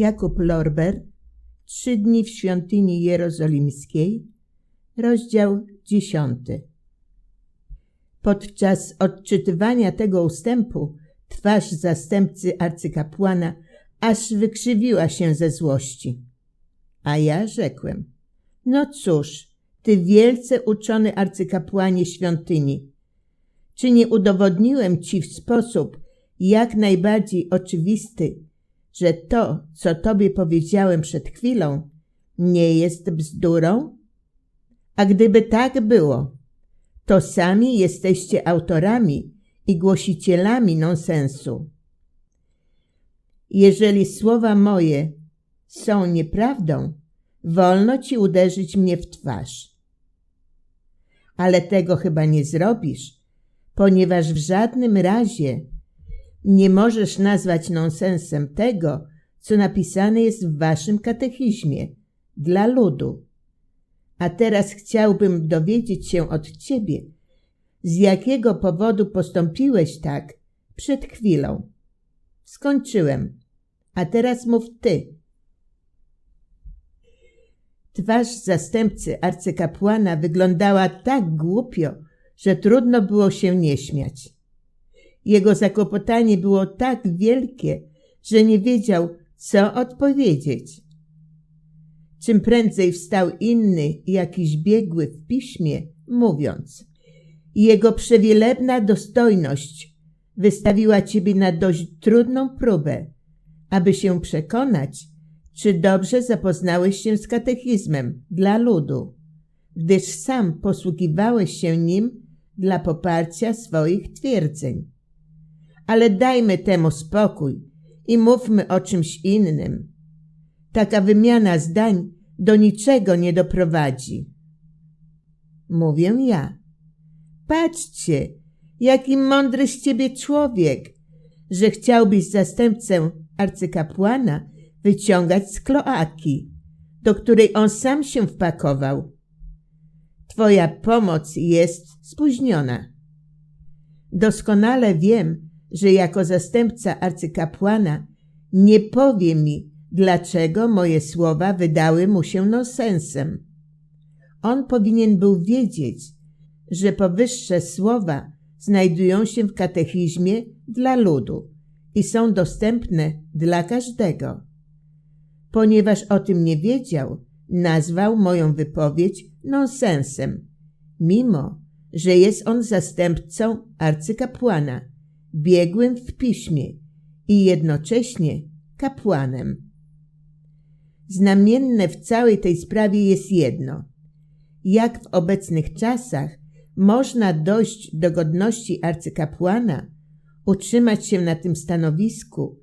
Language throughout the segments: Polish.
Jakub Lorber Trzy dni w świątyni jerozolimskiej Rozdział dziesiąty Podczas odczytywania tego ustępu twarz zastępcy arcykapłana aż wykrzywiła się ze złości. A ja rzekłem, no cóż, ty wielce uczony arcykapłanie świątyni, czy nie udowodniłem ci w sposób jak najbardziej oczywisty, że to, co tobie powiedziałem przed chwilą, nie jest bzdurą? A gdyby tak było, to sami jesteście autorami i głosicielami nonsensu. Jeżeli słowa moje są nieprawdą, wolno ci uderzyć mnie w twarz. Ale tego chyba nie zrobisz, ponieważ w żadnym razie nie możesz nazwać nonsensem tego, co napisane jest w waszym katechizmie dla ludu. A teraz chciałbym dowiedzieć się od ciebie, z jakiego powodu postąpiłeś tak przed chwilą. Skończyłem. A teraz mów ty. Twarz zastępcy arcykapłana wyglądała tak głupio, że trudno było się nie śmiać. Jego zakłopotanie było tak wielkie, że nie wiedział, co odpowiedzieć. Czym prędzej wstał inny, jakiś biegły w piśmie, mówiąc Jego przewielebna dostojność wystawiła ciebie na dość trudną próbę, aby się przekonać, czy dobrze zapoznałeś się z katechizmem dla ludu, gdyż sam posługiwałeś się nim dla poparcia swoich twierdzeń. Ale dajmy temu spokój i mówmy o czymś innym. Taka wymiana zdań do niczego nie doprowadzi. Mówię ja. Patrzcie, jaki mądry z ciebie człowiek, że chciałbyś zastępcę arcykapłana wyciągać z kloaki, do której on sam się wpakował. Twoja pomoc jest spóźniona. Doskonale wiem, że jako zastępca arcykapłana nie powie mi, dlaczego moje słowa wydały mu się nonsensem. On powinien był wiedzieć, że powyższe słowa znajdują się w katechizmie dla ludu i są dostępne dla każdego. Ponieważ o tym nie wiedział, nazwał moją wypowiedź nonsensem, mimo że jest on zastępcą arcykapłana, biegłym w piśmie i jednocześnie kapłanem. Znamienne w całej tej sprawie jest jedno. Jak w obecnych czasach można dojść do godności arcykapłana, utrzymać się na tym stanowisku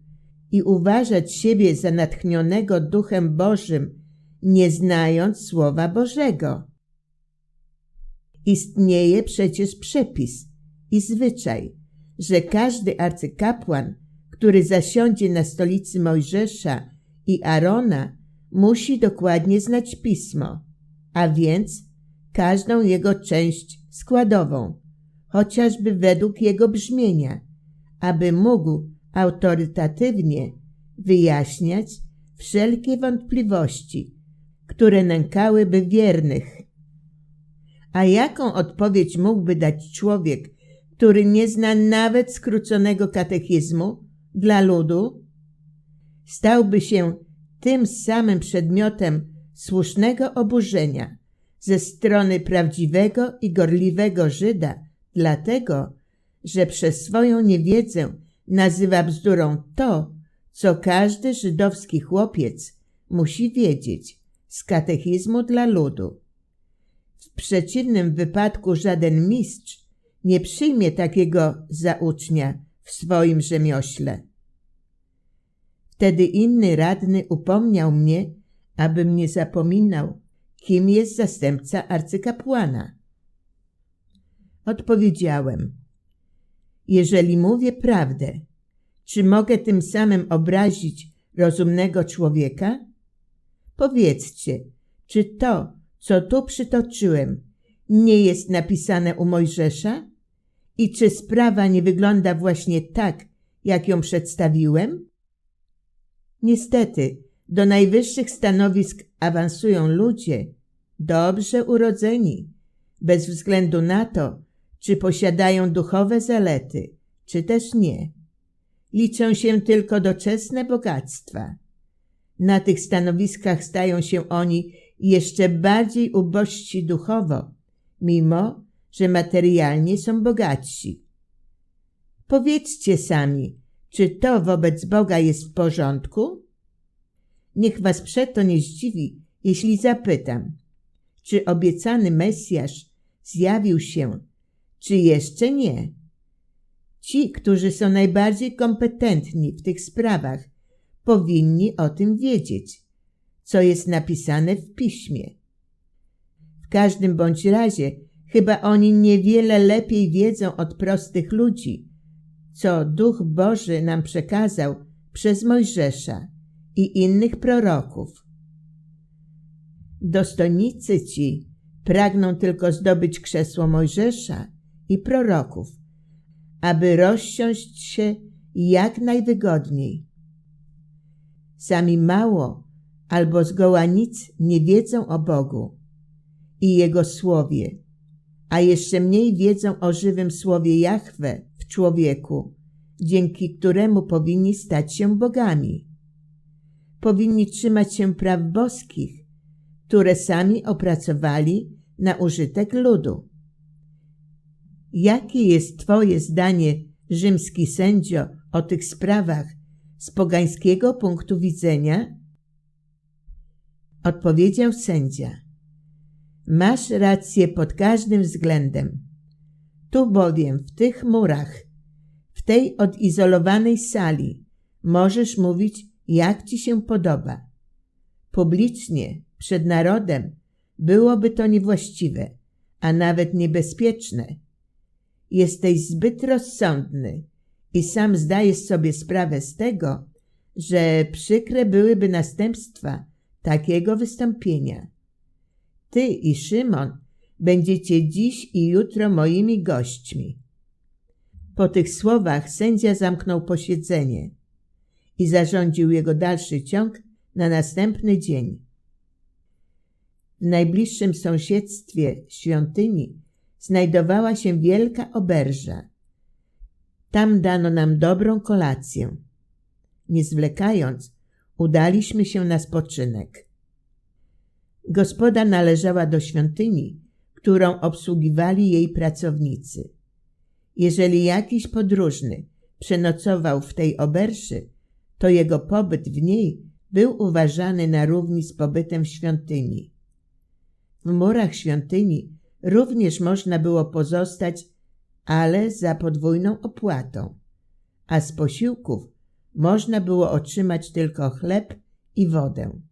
i uważać siebie za natchnionego Duchem Bożym, nie znając Słowa Bożego. Istnieje przecież przepis i zwyczaj, że każdy arcykapłan, który zasiądzie na stolicy Mojżesza i Arona, musi dokładnie znać pismo, a więc każdą jego część składową, chociażby według jego brzmienia, aby mógł autorytatywnie wyjaśniać wszelkie wątpliwości, które nękałyby wiernych. A jaką odpowiedź mógłby dać człowiek, który nie zna nawet skróconego katechizmu dla ludu? Stałby się tym samym przedmiotem słusznego oburzenia ze strony prawdziwego i gorliwego Żyda, dlatego, że przez swoją niewiedzę nazywa bzdurą to, co każdy żydowski chłopiec musi wiedzieć z katechizmu dla ludu. W przeciwnym wypadku żaden mistrz nie przyjmie takiego za ucznia w swoim rzemiośle. Wtedy inny radny upomniał mnie, abym nie zapominał, kim jest zastępca arcykapłana. Odpowiedziałem, jeżeli mówię prawdę, czy mogę tym samym obrazić rozumnego człowieka? Powiedzcie, czy to, co tu przytoczyłem, nie jest napisane u Mojżesza? I czy sprawa nie wygląda właśnie tak, jak ją przedstawiłem? Niestety, do najwyższych stanowisk awansują ludzie dobrze urodzeni, bez względu na to, czy posiadają duchowe zalety, czy też nie. Liczą się tylko doczesne bogactwa. Na tych stanowiskach stają się oni jeszcze bardziej ubożsi duchowo, mimo że materialnie są bogatsi. Powiedzcie sami, czy to wobec Boga jest w porządku? Niech was przeto nie zdziwi, jeśli zapytam, czy obiecany Mesjasz zjawił się, czy jeszcze nie. Ci, którzy są najbardziej kompetentni w tych sprawach, powinni o tym wiedzieć, co jest napisane w piśmie. W każdym bądź razie, chyba oni niewiele lepiej wiedzą od prostych ludzi, co Duch Boży nam przekazał przez Mojżesza i innych proroków. Dostojnicy ci pragną tylko zdobyć krzesło Mojżesza i proroków, aby rozsiąść się jak najwygodniej. Sami mało albo zgoła nic nie wiedzą o Bogu i Jego Słowie, a jeszcze mniej wiedzą o żywym Słowie Jahwe w człowieku, dzięki któremu powinni stać się bogami. Powinni trzymać się praw boskich, które sami opracowali na użytek ludu. Jakie jest Twoje zdanie, rzymski sędzio, o tych sprawach z pogańskiego punktu widzenia? Odpowiedział sędzia. Masz rację pod każdym względem. Tu bowiem, w tych murach, w tej odizolowanej sali, możesz mówić, jak ci się podoba. Publicznie, przed narodem, byłoby to niewłaściwe, a nawet niebezpieczne. Jesteś zbyt rozsądny i sam zdajesz sobie sprawę z tego, że przykre byłyby następstwa takiego wystąpienia. Ty i Szymon będziecie dziś i jutro moimi gośćmi. Po tych słowach sędzia zamknął posiedzenie i zarządził jego dalszy ciąg na następny dzień. W najbliższym sąsiedztwie świątyni znajdowała się wielka oberża. Tam dano nam dobrą kolację. Nie zwlekając, udaliśmy się na spoczynek. Gospoda należała do świątyni, którą obsługiwali jej pracownicy. Jeżeli jakiś podróżny przenocował w tej oberży, to jego pobyt w niej był uważany na równi z pobytem w świątyni. W murach świątyni również można było pozostać, ale za podwójną opłatą, a z posiłków można było otrzymać tylko chleb i wodę.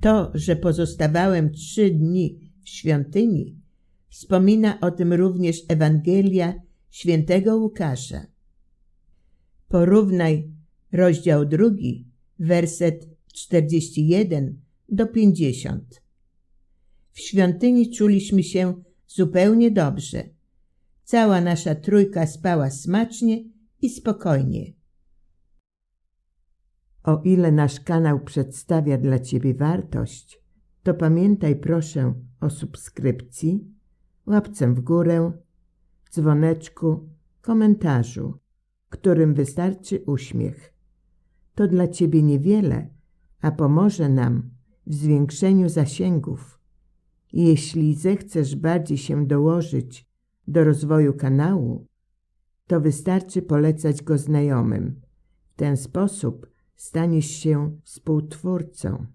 To, że pozostawałem trzy dni w świątyni, wspomina o tym również Ewangelia świętego Łukasza. Porównaj rozdział drugi, werset 41 do 50. W świątyni czuliśmy się zupełnie dobrze. Cała nasza trójka spała smacznie i spokojnie. O ile nasz kanał przedstawia dla Ciebie wartość, to pamiętaj proszę o subskrypcji, łapce w górę, dzwoneczku, komentarzu, którym wystarczy uśmiech. To dla Ciebie niewiele, a pomoże nam w zwiększeniu zasięgów. Jeśli zechcesz bardziej się dołożyć do rozwoju kanału, to wystarczy polecać go znajomym. W ten sposób staniesz się współtwórcą.